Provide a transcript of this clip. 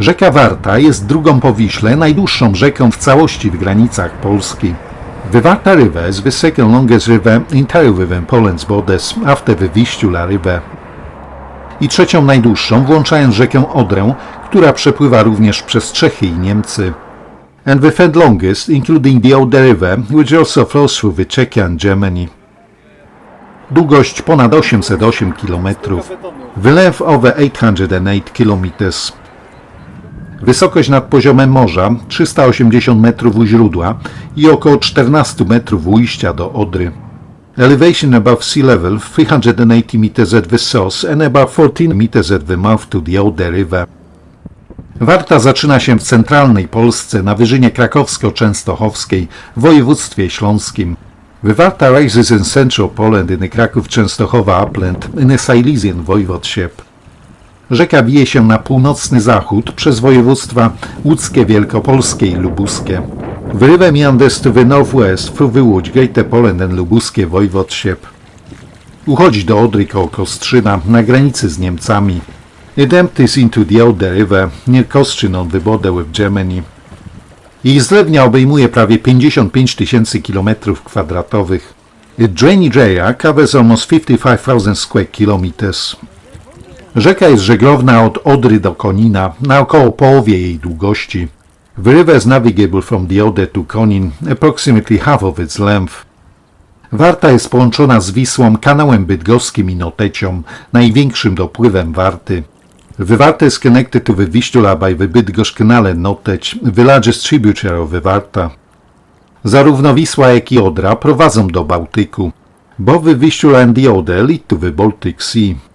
Rzeka Warta jest drugą po Wiśle najdłuższą rzeką w całości w granicach Polski. The Warta River is the second longest river entirely within Poland's borders after the Vistula River. I trzecią najdłuższą, włączając rzekę Odrę, która przepływa również przez Czechy i Niemcy. And the third longest, including the Oder River, which also flows through the Czechia and Germany. Długość ponad 808 km. The length over 808 km. Wysokość nad poziomem morza 380 metrów u źródła i około 14 metrów ujścia do Odry. Elevation above sea level 380 meters at the source and about 14 meters at the mouth to the Oder River. Warta zaczyna się w centralnej Polsce na wyżynie krakowsko-częstochowskiej w województwie śląskim. The Warta rises in central Poland in the Kraków-Częstochowa upland in the Silesian Voivodeship. Rzeka bije się na północny zachód przez województwa łódzkie, wielkopolskie i lubuskie. To the northwest through the Łódź, Greater Poland and lubuskie Voivodeship. Uchodzi do Odry koło Kostrzyna na granicy z Niemcami. It empties into the Oder River near Kostrzyn on the border with Germany. Jej zlewnia obejmuje prawie 55 tysięcy kilometrów kwadratowych. Drainage area covers almost 55,000 square kilometers. Rzeka jest żeglowna od Odry do Konina na około połowie jej długości. The river is navigable from the Oder to Konin, approximately half of its length. Warta jest połączona z Wisłą kanałem bydgoskim i Notecią, największym dopływem Warty. The Warta is connected to the Vistula by the Bydgoszcz Canal and Noteć, the largest tributary of. Zarówno Wisła, jak i Odra prowadzą do Bałtyku. Both the Vistula and the Oder lead to the Baltic Sea.